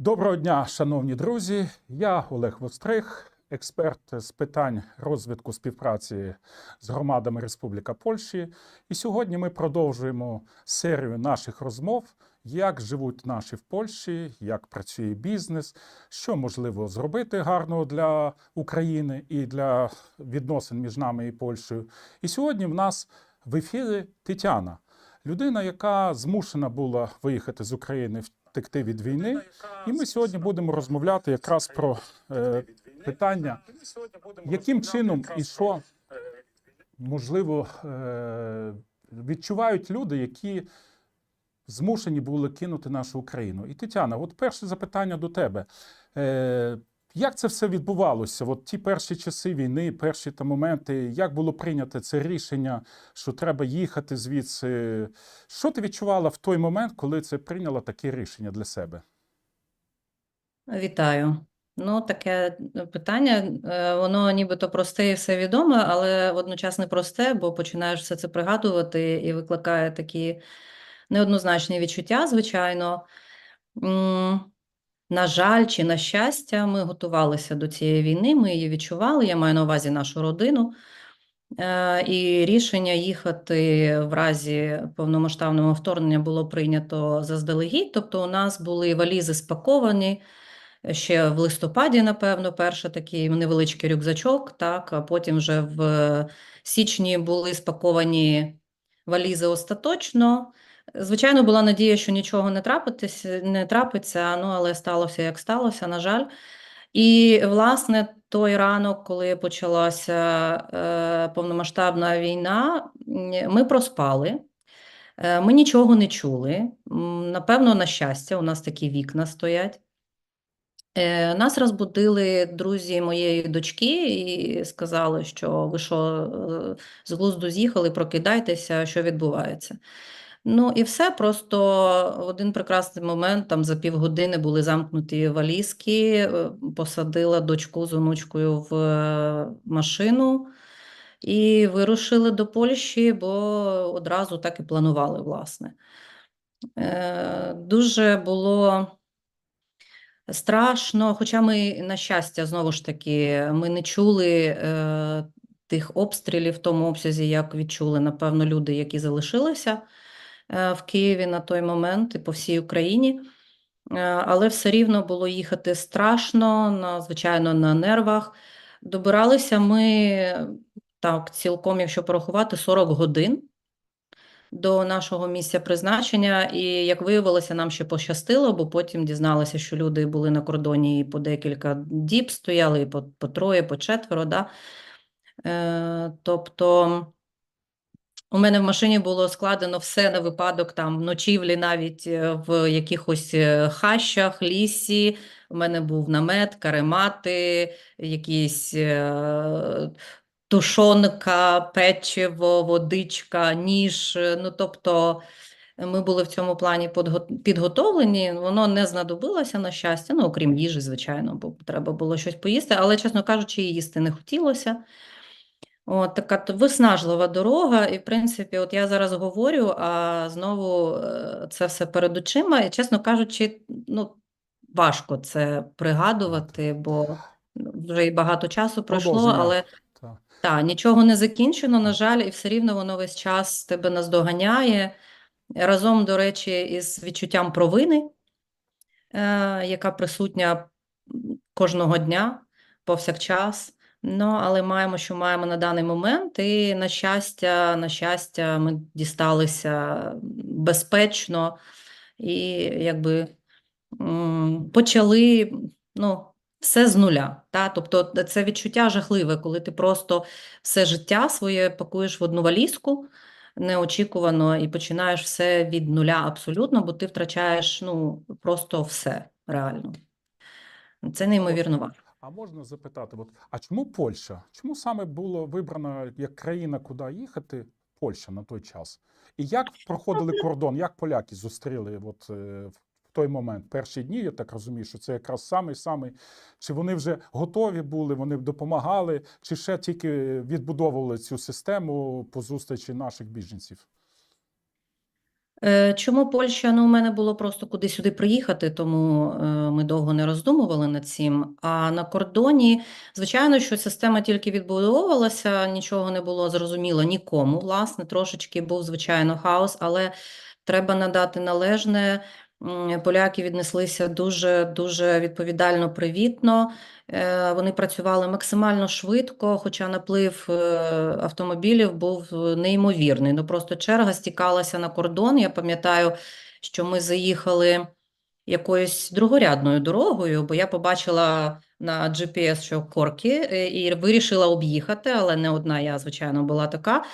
Доброго дня, шановні друзі. Я Олег Вострих, експерт з питань розвитку співпраці з громадами Республіка Польщі. І сьогодні ми продовжуємо серію наших розмов, як живуть наші в Польщі, як працює бізнес, що можливо зробити гарного для України і для відносин між нами і Польщею. І сьогодні в нас в ефірі Тетяна, людина, яка змушена була виїхати з України втекти від війни. І ми сьогодні будемо розмовляти якраз про е, питання, яким чином і що можливо е, відчувають люди, які змушені були кинути нашу Україну. І Тетяна, от перше запитання до тебе. Е, як це все відбувалося? От ті перші часи війни, перші та моменти, як було прийнято це рішення, що треба їхати звідси? Що ти відчувала в той момент, коли це прийняла таке рішення для себе? Вітаю. Ну, таке питання, е, воно нібито просте і все відоме, але водночас не просте, бо починаєш все це пригадувати і викликає такі неоднозначні відчуття, звичайно. На жаль, чи на щастя, ми готувалися до цієї війни, ми її відчували, я маю на увазі нашу родину. Е, І рішення їхати в разі повномасштабного вторгнення було прийнято заздалегідь. Тобто, у нас були валізи спаковані ще в листопаді, напевно, перший такий невеличкий рюкзачок, так, а потім вже в січні були спаковані валізи остаточно. Звичайно, була надія, що нічого не трапитися, не трапиться, ну але сталося як сталося, на жаль. І, власне, той ранок, коли почалася е, повномасштабна війна, ми проспали. Е, Ми нічого не чули. Напевно, на щастя, у нас такі вікна стоять. Е, Нас розбудили друзі моєї дочки і сказали, що ви що, е, з глузду з'їхали, прокидайтеся, що відбувається. Ну і все, просто один прекрасний момент, там за півгодини були замкнуті валізки, е, посадила дочку з онучкою в е, машину і вирушили до Польщі, бо одразу так і планували, власне. Е, Дуже було страшно, хоча ми, на щастя, знову ж таки, ми не чули тих обстрілів в тому обсязі, як відчули, напевно, люди, які залишилися в Києві на той момент і по всій Україні. Е, Але все рівно було їхати страшно, на, звичайно, на нервах. Добиралися ми так, цілком, якщо порахувати, 40 годин до нашого місця призначення. І як виявилося, нам ще пощастило, бо потім дізналися, що люди були на кордоні і по декілька діб стояли, і по, по троє, по четверо. Да? Е, тобто. У мене в машині було складено все на випадок там ночівлі, навіть е, в якихось е, хащах, лісі. У мене був намет, каремати, якісь е, тушонка, печиво, водичка, ніж. Ну, тобто ми були в цьому плані підготовлені. Воно не знадобилося, на щастя, ну, окрім їжі, звичайно, бо треба було щось поїсти, але, чесно кажучи, їсти не хотілося. От така виснажлива дорога, і в принципі, от я зараз говорю, а знову е, це все перед очима. І, чесно кажучи, ну важко це пригадувати, бо вже і багато часу пройшло, Продовження. але Так. та, нічого не закінчено, на жаль, і все рівно воно весь час тебе наздоганяє. Разом, до речі, із відчуттям провини, е, яка присутня кожного дня, повсякчас. Ну, але маємо, що маємо на даний момент, і на щастя, на щастя, ми дісталися безпечно і якби почали ну, все з нуля. Та? Тобто це відчуття жахливе, коли ти просто все життя своє пакуєш в одну валізку неочікувано і починаєш все від нуля абсолютно, бо ти втрачаєш ну, просто все реально. Це неймовірно важко. А можна запитати, от, а чому Польща? Чому саме було вибрано як країна, куди їхати Польща на той час? І як проходили кордон, як поляки зустріли от, е, в той момент, перші дні, я так розумію, що це якраз самий-самий, чи вони вже готові були, вони допомагали, чи ще тільки відбудовували цю систему по зустрічі наших біженців? Е, Чому Польща? Ну, у мене було просто куди сюди приїхати, тому е, ми довго не роздумували над цим. А на кордоні, звичайно, що система тільки відбудовувалася, нічого не було зрозуміло нікому. Власне, трошечки був, звичайно, хаос, але треба надати належне. Поляки віднеслися дуже дуже відповідально, привітно. Е, Вони працювали максимально швидко, хоча наплив е, автомобілів був е, неймовірний. Ну просто черга стікалася на кордон. Я пам'ятаю, що ми заїхали якоюсь другорядною дорогою, бо я побачила на GPS, що корки, і вирішила об'їхати, але не одна я, звичайно, була така.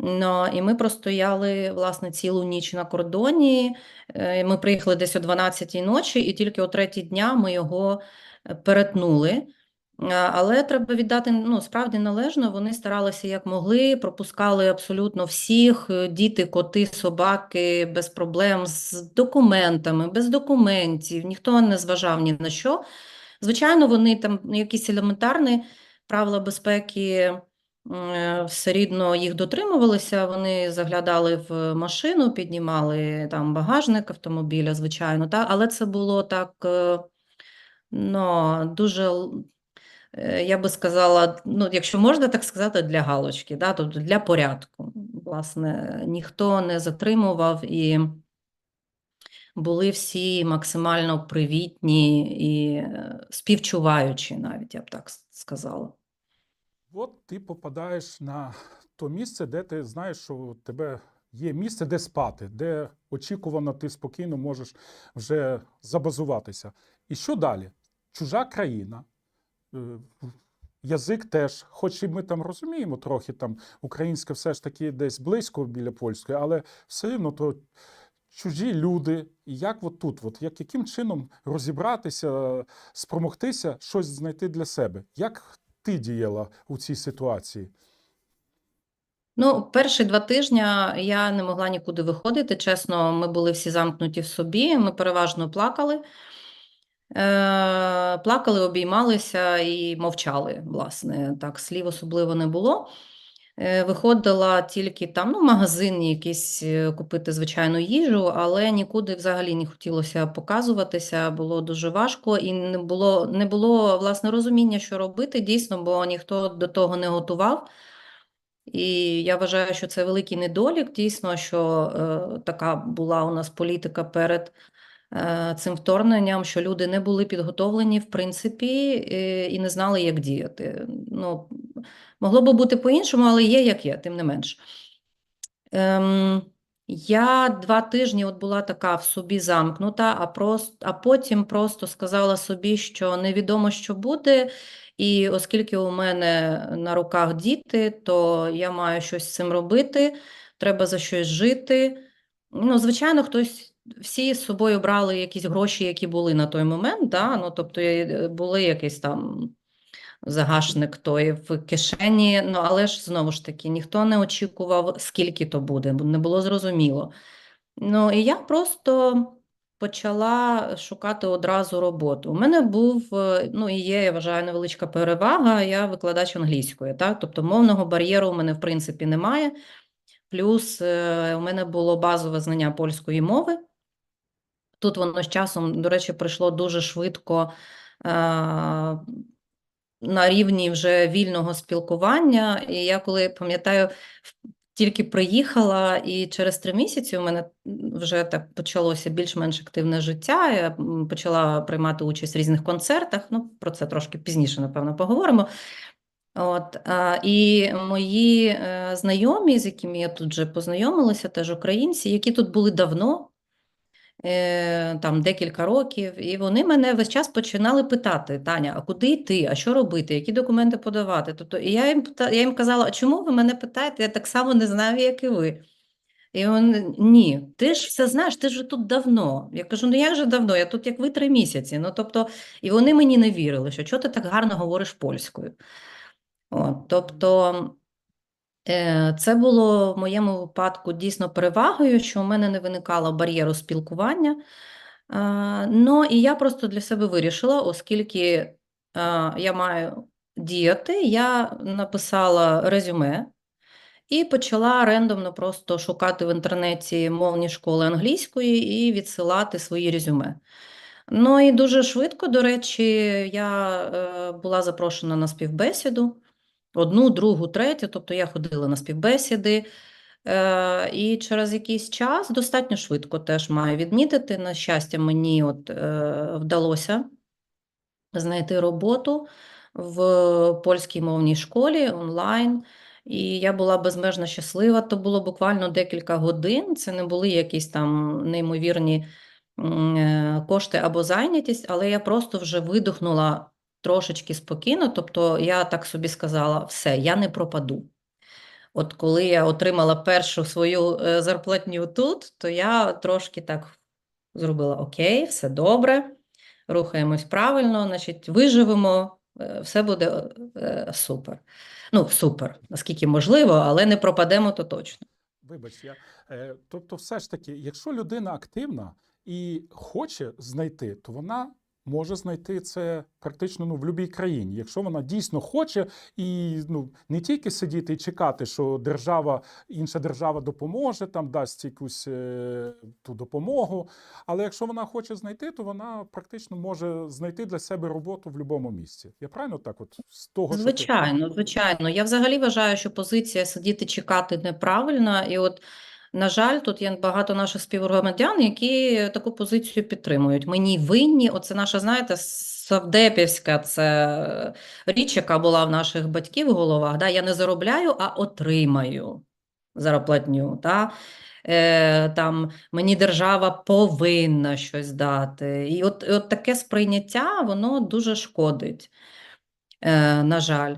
Ну, і ми простояли власне цілу ніч на кордоні. Е, Ми приїхали десь о 12-й ночі, і тільки о 3-й дня ми його е, перетнули. Але треба віддати, ну, справді належно, вони старалися як могли, пропускали абсолютно всіх, е, діти, коти, собаки, без проблем, з документами, без документів, ніхто не зважав ні на що. Звичайно, вони там якісь елементарні правила безпеки е, все рідно їх дотримувалися, вони заглядали в машину, піднімали там багажник автомобіля, звичайно, та, але це було так, е, ну, дуже, е, я би сказала, ну, якщо можна так сказати, для галочки, да, тобто для порядку. Власне, ніхто не затримував і були всі максимально привітні і е, співчуваючі, навіть я б так сказала. От ти попадаєш на то місце, де ти знаєш, що у тебе є місце, де спати, де очікувано ти спокійно можеш вже забазуватися. І що далі? Чужа країна. е, Язик теж, хоч і ми там розуміємо трохи, там українське все ж таки десь близько біля польської, але все рівно то чужі люди. І як от тут, от, як, яким чином розібратися, спромогтися щось знайти для себе? Як ти діяла у цій ситуації? Ну, перші два тижні я не могла нікуди виходити. Чесно, ми були всі замкнуті в собі. Ми переважно плакали. Е, плакали, обіймалися і мовчали, власне. Так, слів особливо не було. Е, Виходила тільки там, ну, магазин якийсь е, купити звичайну їжу, але нікуди взагалі не хотілося показуватися, було дуже важко і не було, не було власне розуміння, що робити дійсно, бо ніхто до того не готував. І я вважаю, що це великий недолік, дійсно, що е, така була у нас політика перед е, цим вторгненням, що люди не були підготовлені, в принципі, е, і не знали, як діяти. Ну, могло би бути по-іншому, але є як є, тим не менш. Ем, я два тижні от була така в собі замкнута, а, просто, а потім просто сказала собі, що невідомо, що буде, і оскільки у мене на руках діти, то я маю щось з цим робити, треба за щось жити. Ну, звичайно, хтось, всі з собою брали якісь гроші, які були на той момент, да? Ну, тобто е, були якісь там загашник той в кишені, ну але ж знову ж таки ніхто не очікував, скільки то буде, не було зрозуміло. Ну і я просто почала шукати одразу роботу. У мене був, е, ну і є, я вважаю, невеличка перевага. Я викладач англійської, так? Тобто мовного бар'єру у мене в принципі немає. Плюс е, у мене було базове знання польської мови. Тут воно з часом, до речі, прийшло дуже швидко е, на рівні вже вільного спілкування. І я коли пам'ятаю, тільки приїхала, і через три місяці у мене вже так почалося більш-менш активне життя. Я почала приймати участь в різних концертах. Ну, про це трошки пізніше, напевно, поговоримо. От, і мої е, знайомі, з якими я тут вже познайомилася, теж українці, які тут були давно, там декілька років, і вони мене весь час починали питати: Таня, а куди йти, а що робити, які документи подавати? Тобто, і я їм, я їм казала, а чому ви мене питаєте? Я так само не знаю, як і ви. І вони, ні, ти ж все знаєш, ти ж тут давно. Я кажу, ну як же давно? Я тут як ви три місяці. Ну, тобто, і вони мені не вірили, що чого ти так гарно говориш польською. От, тобто, е, це було в моєму випадку дійсно перевагою, що у мене не виникало бар'єру спілкування. Ну, і я просто для себе вирішила, оскільки я маю діяти, я написала резюме і почала рендомно просто шукати в інтернеті мовні школи англійської і відсилати свої резюме. Ну і дуже швидко, до речі, я е, була запрошена на співбесіду. Одну, другу, третю, тобто я ходила на співбесіди. Е, і через якийсь час, достатньо швидко теж маю відмітити, на щастя, мені от, е, вдалося знайти роботу в польській мовній школі онлайн. І я була безмежно щаслива. То було буквально декілька годин. Це не були якісь там неймовірні е, кошти або зайнятість, але я просто вже видихнула трошечки спокійно. Тобто я так собі сказала: все, я не пропаду. От коли я отримала першу свою е, зарплатню тут, то я трошки так зробила: Окей, все добре, рухаємось правильно, значить, виживемо, е, все буде е, супер. Ну, супер, наскільки можливо, але не пропадемо, то точно. Вибач, я тобто, все ж таки, якщо людина активна і хоче знайти, то вона може знайти це практично ну, в будь-якій країні. Якщо вона дійсно хоче і ну не тільки сидіти і чекати, що держава, інша держава допоможе, там дасть якусь е, ту допомогу. Але якщо вона хоче знайти, то вона практично може знайти для себе роботу в будь-якому місці. Я правильно так, от з того, що ти- Звичайно, звичайно. Я взагалі вважаю, що позиція сидіти чекати неправильна. І от, на жаль, тут є багато наших співгромадян, які таку позицію підтримують. Мені винні, оце наша, знаєте, совдепівська це річ, яка була в наших батьків в головах. Да? Я не заробляю, а отримаю зарплатню. Да? Е, там, мені держава повинна щось дати. І от, от таке сприйняття, воно дуже шкодить е, на жаль.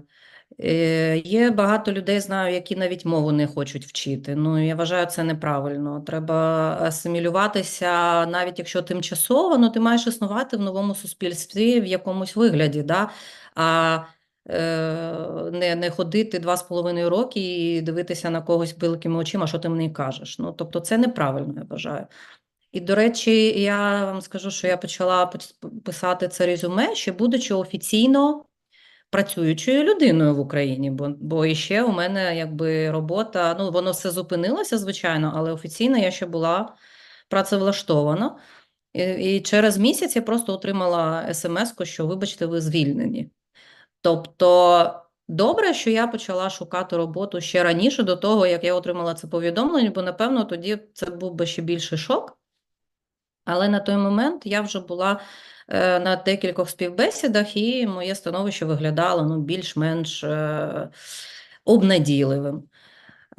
Е, Є багато людей, знаю, які навіть мову не хочуть вчити. Ну, я вважаю, це неправильно. Треба асимілюватися, навіть якщо тимчасово, ну ти маєш існувати в новому суспільстві в якомусь вигляді, да? а е, не, не ходити два з половиною роки і дивитися на когось великими очима, що ти мені кажеш. Ну, тобто це неправильно, я вважаю. І, до речі, я вам скажу, що я почала писати це резюме, ще будучи офіційно працюючою людиною в Україні, бо, бо іще у мене якби робота, ну воно все зупинилося, звичайно, але офіційно я ще була працевлаштована. І, і через місяць я просто отримала смс-ку, що вибачте, ви звільнені. Тобто, добре, що я почала шукати роботу ще раніше до того, як я отримала це повідомлення, бо напевно тоді це був би ще більший шок. Але на той момент я вже була е, на декількох співбесідах, і моє становище виглядало ну, більш-менш е, обнадійливим.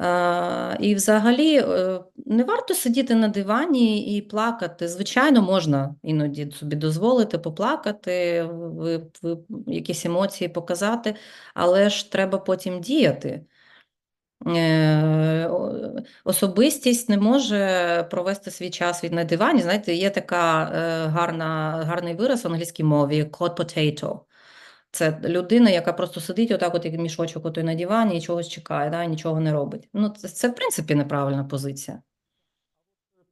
Е, і взагалі не варто сидіти на дивані і плакати. Звичайно, можна іноді собі дозволити поплакати, якісь емоції показати, але ж треба потім діяти. Е, Особистість не може провести свій час від на дивані. Знаєте, є така е, гарна, гарний вираз в англійській мові hot potato. Це людина, яка просто сидить отак, от як мішочок отой на дивані і чогось чекає, да, і нічого не робить. Ну, це, це в принципі неправильна позиція.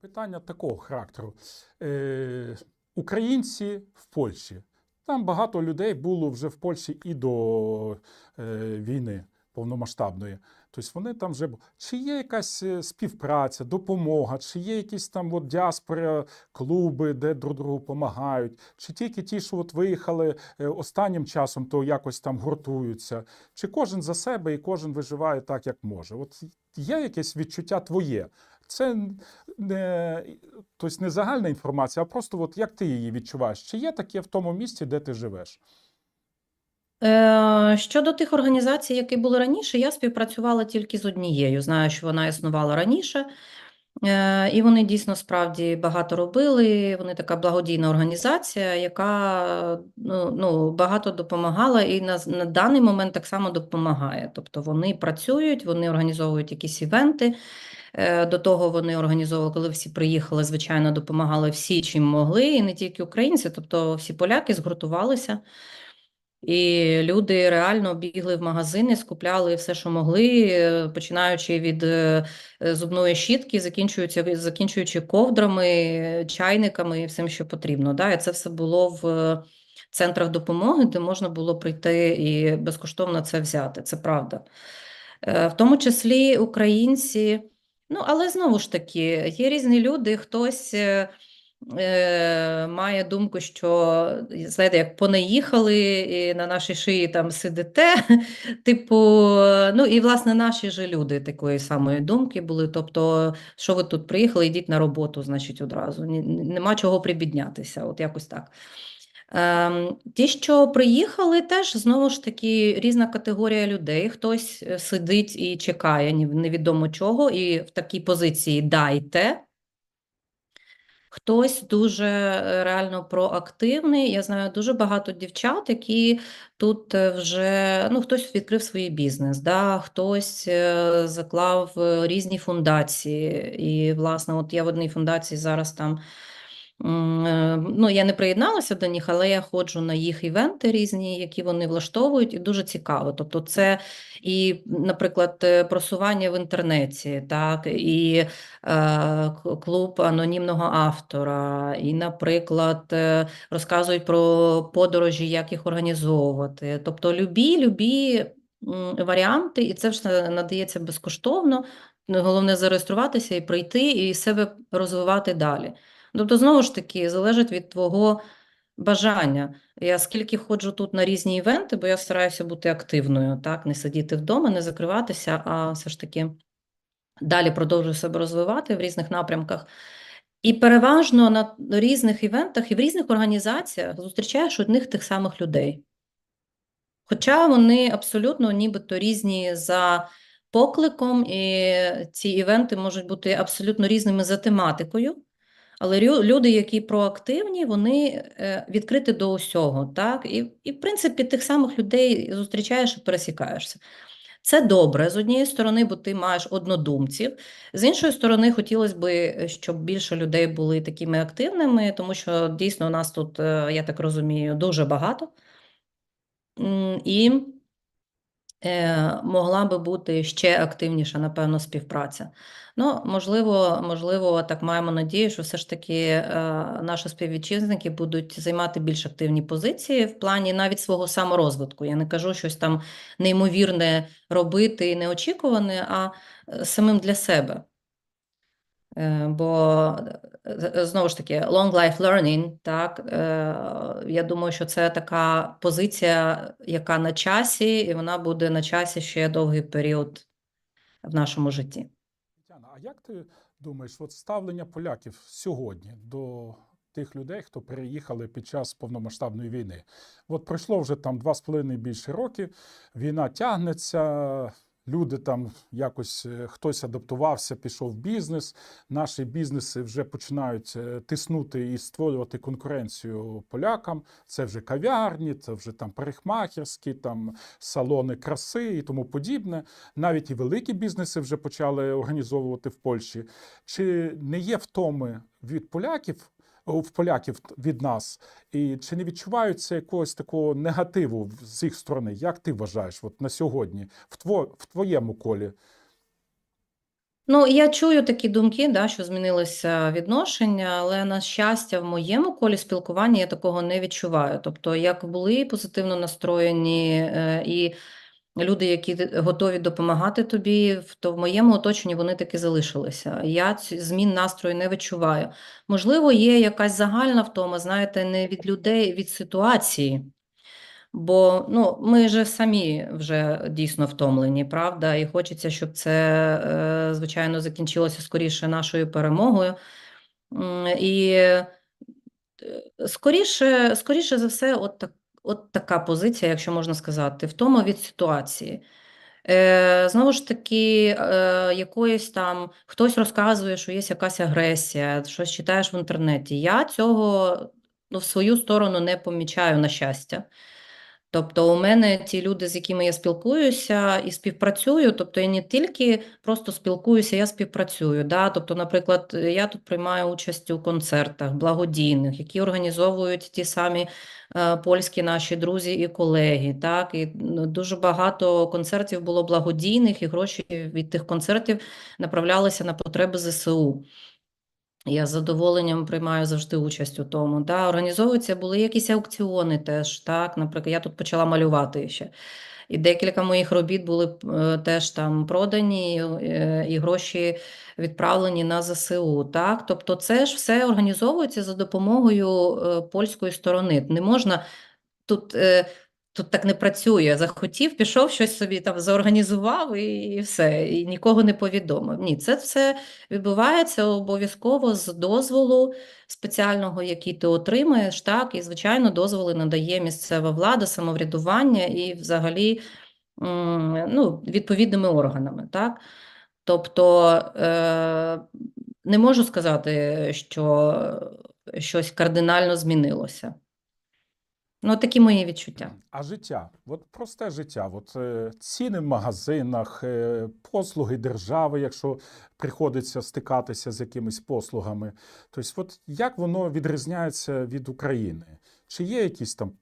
Питання такого характеру. Е, українці в Польщі. Там багато людей було вже в Польщі і до е, війни повномасштабної. Тобто вони там вже чи є якась е, співпраця, допомога, чи є якісь там от діаспора, клуби, де друг другу допомагають, чи тільки ті, що от виїхали е, останнім часом, то якось там гуртуються, чи кожен за себе і кожен виживає так, як може. От є якесь відчуття твоє. Це не, тобто не загальна інформація, а просто от як ти її відчуваєш? Чи є таке в тому місці, де ти живеш? Е, Щодо тих організацій, які були раніше, я співпрацювала тільки з однією. Знаю, що вона існувала раніше, Е, і вони дійсно справді багато робили. Вони така благодійна організація, яка ну, ну, багато допомагала і на, на даний момент так само допомагає. Тобто вони працюють, вони організовують якісь івенти. Е, До того вони організовували, коли всі приїхали, звичайно, допомагали всі, чим могли, і не тільки українці, тобто всі поляки згуртувалися. І люди реально бігли в магазини, скупляли все, що могли, е, починаючи від е, е, зубної щітки, закінчуючи, закінчуючи ковдрами, чайниками і всім, що потрібно. Да? І це все було в центрах допомоги, де можна було прийти і безкоштовно це взяти. Це правда. В тому числі українці. Ну, але знову ж таки, є різні люди, хтось е, має думку, що, знаєте, як понаїхали і на нашій шиї там сидите. Типу, ну і власне наші ж люди такої самої думки були. Тобто, що ви тут приїхали, йдіть на роботу, значить, одразу. Нема чого прибіднятися, от якось так. Ем, Ті, що приїхали, теж знову ж таки різна категорія людей. Хтось е, сидить і чекає невідомо чого, і в такій позиції дайте. Хтось дуже е, реально проактивний. Я знаю дуже багато дівчат, які тут е, вже ну, хтось відкрив свій бізнес, да, хтось е, заклав різні фундації. І, власне, от я в одній фундації зараз там. Е, Ну, я не приєдналася до них, але я ходжу на їх івенти різні, які вони влаштовують, і дуже цікаво. Тобто, це і, наприклад, е, просування в інтернеті, так, і е, клуб анонімного автора, і, наприклад, е, розказують про подорожі, як їх організовувати. Тобто, любі, любі варіанти, і це все надається безкоштовно. Головне зареєструватися і прийти, і себе розвивати далі. Тобто, знову ж таки, залежить від твого бажання. Я скільки ходжу тут на різні івенти, бо я стараюся бути активною, так, не сидіти вдома, не закриватися, а все ж таки далі продовжую себе розвивати в різних напрямках. І переважно на різних івентах і в різних організаціях зустрічаєш одних тих самих людей. Хоча вони абсолютно нібито різні за покликом, і ці івенти можуть бути абсолютно різними за тематикою. Але люди, які проактивні, вони е, відкриті до усього, так? І, і, в принципі, тих самих людей зустрічаєш і пересікаєшся. Це добре з однієї сторони, бо ти маєш однодумців. З іншої сторони, хотілося б, щоб більше людей були такими активними, тому що дійсно у нас тут, е, я так розумію, дуже багато. І е, могла би бути ще активніша, напевно, співпраця. Ну, можливо, можливо, так маємо надію, що все ж таки е, наші співвітчизники будуть займати більш активні позиції в плані навіть свого саморозвитку. Я не кажу щось там неймовірне робити і неочікуване, а е, самим для себе. Е, Бо знову ж таки, long life learning, так, я думаю, що це така позиція, яка на часі, і вона буде на часі ще довгий період в нашому житті. Як ти думаєш, от ставлення поляків сьогодні до тих людей, хто переїхали під час повномасштабної війни? От пройшло вже там два з половиною більше роки, війна тягнеться. Люди там якось е, хтось адаптувався, пішов в бізнес. Наші бізнеси вже починають е, тиснути і створювати конкуренцію полякам. Це вже кав'ярні, це вже там парикмахерські, там салони краси і тому подібне. Навіть і великі бізнеси вже почали організовувати в Польщі. Чи не є втоми від поляків? В поляків від нас, і чи не відчуваються якогось такого негативу з їх сторони? Як ти вважаєш, от на сьогодні, в, тво, в твоєму колі? Ну, я чую такі думки, да, що змінилося відношення, але на щастя, в моєму колі спілкування я такого не відчуваю. Тобто, як були позитивно настроєні е, і люди, які готові допомагати тобі, то в моєму оточенні вони таки залишилися. Я змін настрою не відчуваю. Можливо, є якась загальна втома, знаєте, не від людей, від ситуації. Бо ну, ми же самі вже дійсно втомлені, правда? І хочеться, щоб це, е, звичайно, закінчилося скоріше нашою перемогою. І е, скоріше, скоріше за все, от, так, от така позиція, якщо можна сказати, втома від ситуації. Е, знову ж таки, е, якоїсь там хтось розказує, що є якась агресія, щось читаєш в інтернеті. Я цього ну, в свою сторону не помічаю, на щастя. Тобто, у мене ті люди, з якими я спілкуюся і співпрацюю, тобто я не тільки просто спілкуюся, я співпрацюю. Да? Тобто, наприклад, я тут приймаю участь у концертах благодійних, які організовують ті самі е, польські наші друзі і колеги. Так? І ну, дуже багато концертів було благодійних, і гроші від тих концертів направлялися на потреби ЗСУ. Я з задоволенням приймаю завжди участь у тому. Да, організовуються були якісь аукціони теж. Так, наприклад, я тут почала малювати ще. І декілька моїх робіт були е, теж там продані, е, і гроші відправлені на ЗСУ. Так? Тобто це ж все організовується за допомогою е, польської сторони. Не можна тут. Тут так не працює. Захотів, пішов щось собі там зорганізував і, все, і нікого не повідомив. Ні, це все відбувається обов'язково з дозволу спеціального, який ти отримаєш, так, і, звичайно, дозволи надає місцева влада, самоврядування і взагалі ну, відповідними органами, так. Тобто е, не можу сказати, що щось кардинально змінилося. Ну, такі мої відчуття. А життя, от просте життя, от е, ціни в магазинах, е, послуги держави, якщо приходиться стикатися з якимись послугами. Тобто, от як воно відрізняється від України? Чи є якісь там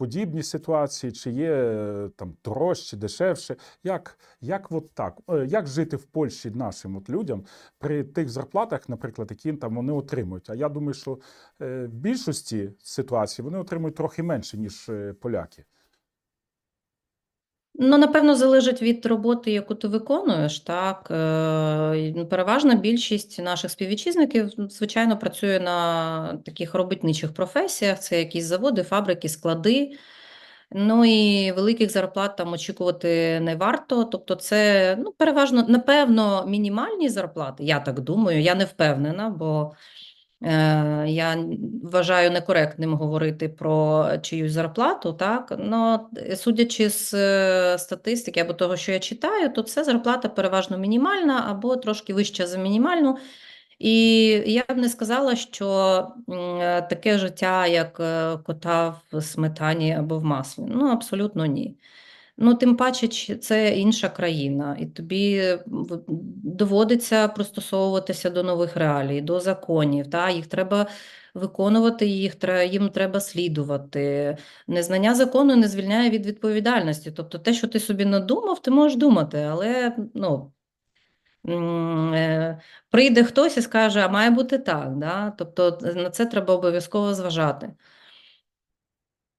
подібні ситуації, чи є е, там дорожче, дешевше? Як, як, от так? Е, як жити в Польщі нашим от людям при тих зарплатах, наприклад, які там вони отримують? А я думаю, що е, в більшості ситуацій вони отримують трохи менше, ніж поляки. Ну, напевно, залежить від роботи, яку ти виконуєш, так. Е, Переважна більшість наших співвітчизників, звичайно, працює на таких робітничих професіях. Це якісь заводи, фабрики, склади. Ну і великих зарплат там очікувати не варто. Тобто, це ну, переважно, напевно, мінімальні зарплати. Я так думаю, я не впевнена, бо я вважаю некоректним говорити про чиюсь зарплату. Так, но судячи з е, статистики або того, що я читаю, то це зарплата переважно мінімальна або трошки вища за мінімальну. І я б не сказала, що е, таке життя, як е, кота в сметані або в маслі. Ну, абсолютно ні. Ну, тим паче, це інша країна, і тобі е, доводиться пристосовуватися до нових реалій, до законів. Та? Їх треба виконувати, їх їм треба слідувати. Незнання закону не звільняє від відповідальності. Тобто те, що ти собі надумав, ти можеш думати, але ну, е, прийде хтось і скаже, а має бути так. Да? Тобто на це треба обов'язково зважати.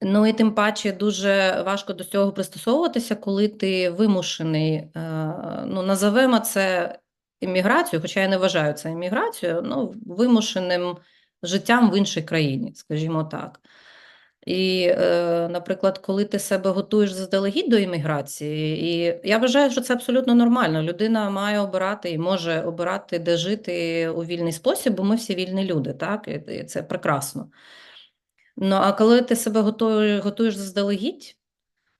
Ну і тим паче дуже важко до цього пристосовуватися, коли ти вимушений, е, ну назовемо це імміграцією, хоча я не вважаю це імміграцією, ну вимушеним життям в іншій країні, скажімо так. І, е, наприклад, коли ти себе готуєш заздалегідь до імміграції, і я вважаю, що це абсолютно нормально. Людина має обирати і може обирати, де жити у вільний спосіб, бо ми всі вільні люди, так? І це прекрасно. Ну, а коли ти себе готуєш, готуєш заздалегідь,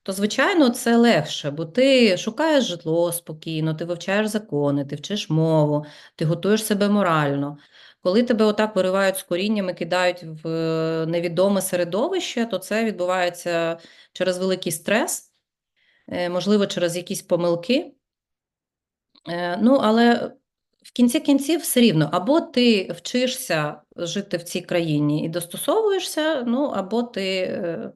то, звичайно, це легше, бо ти шукаєш житло спокійно, ти вивчаєш закони, ти вчиш мову, ти готуєш себе морально. Коли тебе отак виривають з корінням і кидають в е, невідоме середовище, то це відбувається через великий стрес, е, можливо, через якісь помилки. Е, Ну, але в кінці кінців все рівно, або ти вчишся жити в цій країні і достосовуєшся, ну, або ти е,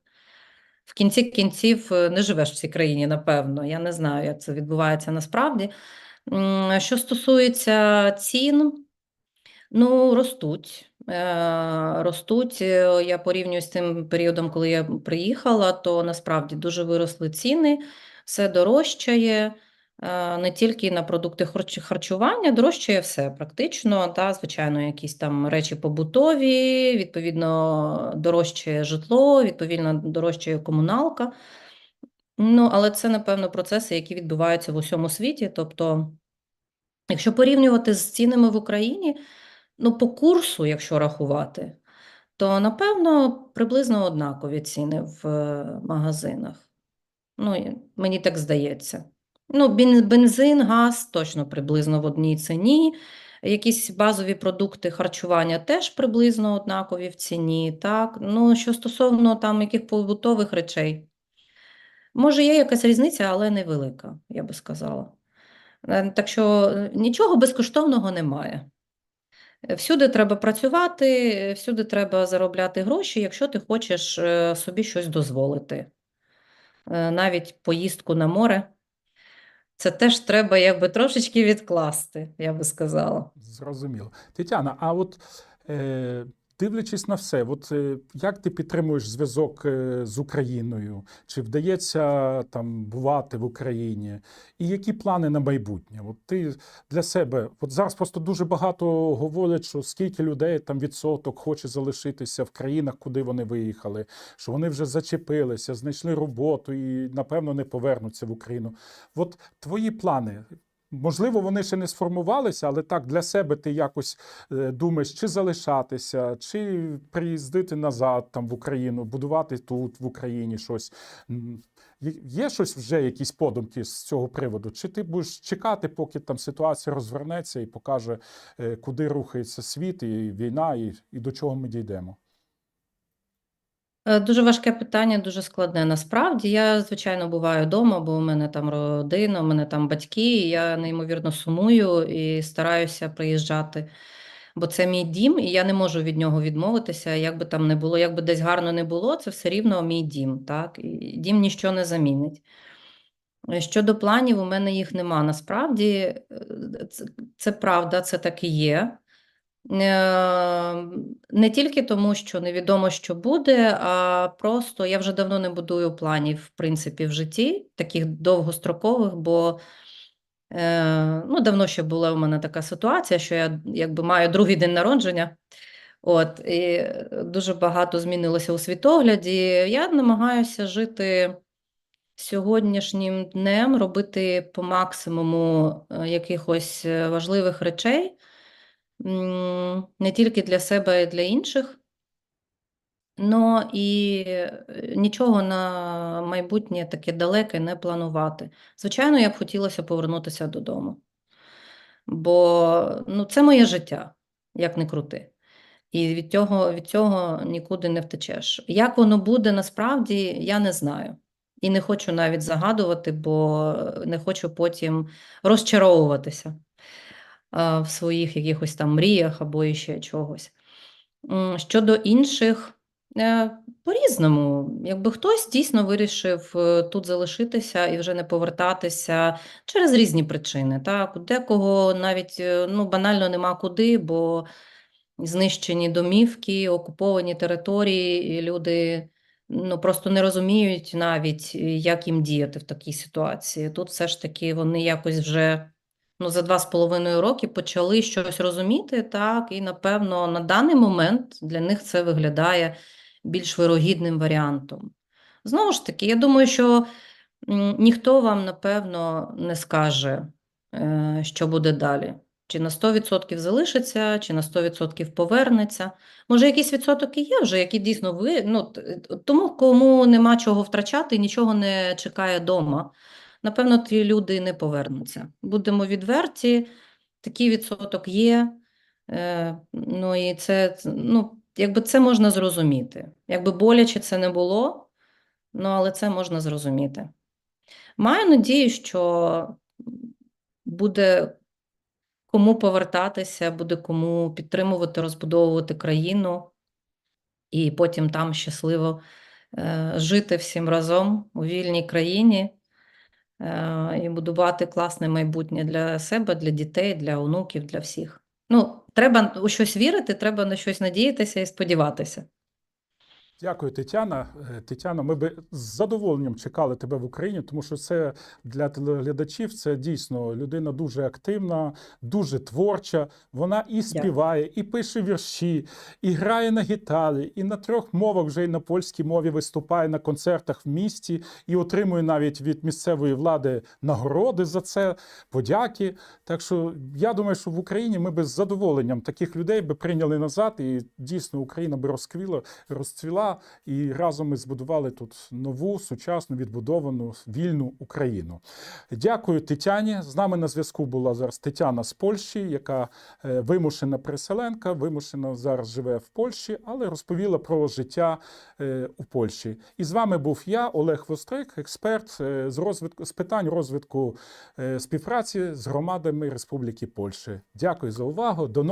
в кінці кінців е, не живеш в цій країні, напевно. Я не знаю, як це відбувається насправді. Що стосується цін, ну, ростуть. Е, Ростуть. Я порівнюю з тим періодом, коли я приїхала, то насправді дуже виросли ціни, все дорожчає. Е, Не тільки на продукти харчування, дорожчає все практично, та, звичайно, якісь там речі побутові, відповідно, дорожчає житло, відповідно, дорожчає комуналка. Ну, але це, напевно, процеси, які відбуваються в усьому світі. Тобто, якщо порівнювати з цінами в Україні, ну, по курсу, якщо рахувати, то, напевно, приблизно однакові ціни в е, магазинах. Ну, мені так здається. Ну, бензин, газ точно приблизно в одній ціні. Якісь базові продукти харчування теж приблизно однакові в ціні. Так? Ну, що стосовно там яких побутових речей, може, є якась різниця, але невелика, я би сказала. Е, Так що е, нічого безкоштовного немає. Всюди треба працювати, всюди треба заробляти гроші, якщо ти хочеш е, собі щось дозволити. Навіть поїздку на море. Це теж треба якби трошечки відкласти, я би сказала. Зрозуміло. Тетяна, а от е, Дивлячись на все, от е, як ти підтримуєш зв'язок е, з Україною? Чи вдається там бувати в Україні? І які плани на майбутнє? От ти для себе, от зараз просто дуже багато говорять, що скільки людей там відсоток хоче залишитися в країнах, куди вони виїхали, що вони вже зачепилися, знайшли роботу і напевно не повернуться в Україну. От твої плани. Можливо, вони ще не сформувалися, але так для себе ти якось е, думаєш, чи залишатися, чи приїздити назад там в Україну, будувати тут в Україні щось. Є- щось вже якісь подумки з цього приводу? Чи ти будеш чекати, поки там ситуація розвернеться і покаже, е, куди рухається світ і війна, і, і до чого ми дійдемо? Е, Дуже важке питання, дуже складне. Насправді я, звичайно, буваю вдома, бо у мене там родина, у мене там батьки, і я неймовірно сумую і стараюся приїжджати, бо це мій дім, і я не можу від нього відмовитися. Як би там не було, як би десь гарно не було, це все рівно мій дім, так? І дім ніщо не замінить. Е, Щодо планів, у мене їх нема. Насправді, це, це правда, це так і є. Е, Не тільки тому, що невідомо, що буде, а просто я вже давно не будую планів, в принципі, в житті, таких довгострокових, бо е, ну, давно ще була у мене така ситуація, що я якби маю другий день народження. От, і дуже багато змінилося у світогляді. Я намагаюся жити сьогоднішнім днем, робити по максимуму е, якихось важливих речей не тільки для себе, а й для інших. Ну і е, нічого на майбутнє таке далеке не планувати. Звичайно, я б хотілося повернутися додому, бо ну, це моє життя, як не крути. І від цього, від цього нікуди не втечеш. Як воно буде насправді, я не знаю. І не хочу навіть загадувати, бо не хочу потім розчаровуватися в своїх якихось там мріях або іще чогось. Щодо інших, е, по-різному. Якби хтось дійсно вирішив е, тут залишитися і вже не повертатися через різні причини. Так? У декого навіть е, ну, банально нема куди, бо знищені домівки, окуповані території, і люди ну, просто не розуміють навіть, як їм діяти в такій ситуації. Тут все ж таки вони якось вже ну, за два з половиною роки почали щось розуміти, так, і напевно на даний момент для них це виглядає більш вирогідним варіантом. Знову ж таки, я думаю, що ніхто вам, напевно, не скаже, е, що буде далі. Чи на 100% залишиться, чи на 100% повернеться. Може, якийсь відсоток і є вже, які дійсно ви. Ну, тому, кому нема чого втрачати, нічого не чекає дома. Напевно, ті люди не повернуться. Будемо відверті, такий відсоток є. Е, ну і це, ну, якби це можна зрозуміти. Якби боляче це не було, ну але це можна зрозуміти. Маю надію, що буде кому повертатися, буде кому підтримувати, розбудовувати країну і потім там щасливо е, жити всім разом у вільній країні і будувати класне майбутнє для себе, для дітей, для онуків, для всіх. Ну, треба у щось вірити, треба на щось надіятися і сподіватися. Дякую, Тетяна. Е, Тетяна, ми би з задоволенням чекали тебе в Україні, тому що це для телеглядачів це дійсно людина дуже активна, дуже творча. Вона і співає, і пише вірші, і грає на гітарі, і на трьох мовах вже й на польській мові виступає на концертах в місті і отримує навіть від місцевої влади нагороди за це, подяки. Так що я думаю, що в Україні ми би з задоволенням таких людей би прийняли назад, і дійсно Україна би розквіла, розцвіла, і разом ми збудували тут нову, сучасну, відбудовану, вільну Україну. Дякую Тетяні. З нами на зв'язку була зараз Тетяна з Польщі, яка е, вимушена переселенка, вимушена зараз живе в Польщі, але розповіла про життя е, у Польщі. І з вами був я, Олег Вострик, експерт е, з розвитку з питань розвитку співпраці з громадами Республіки Польщі. Дякую за увагу. До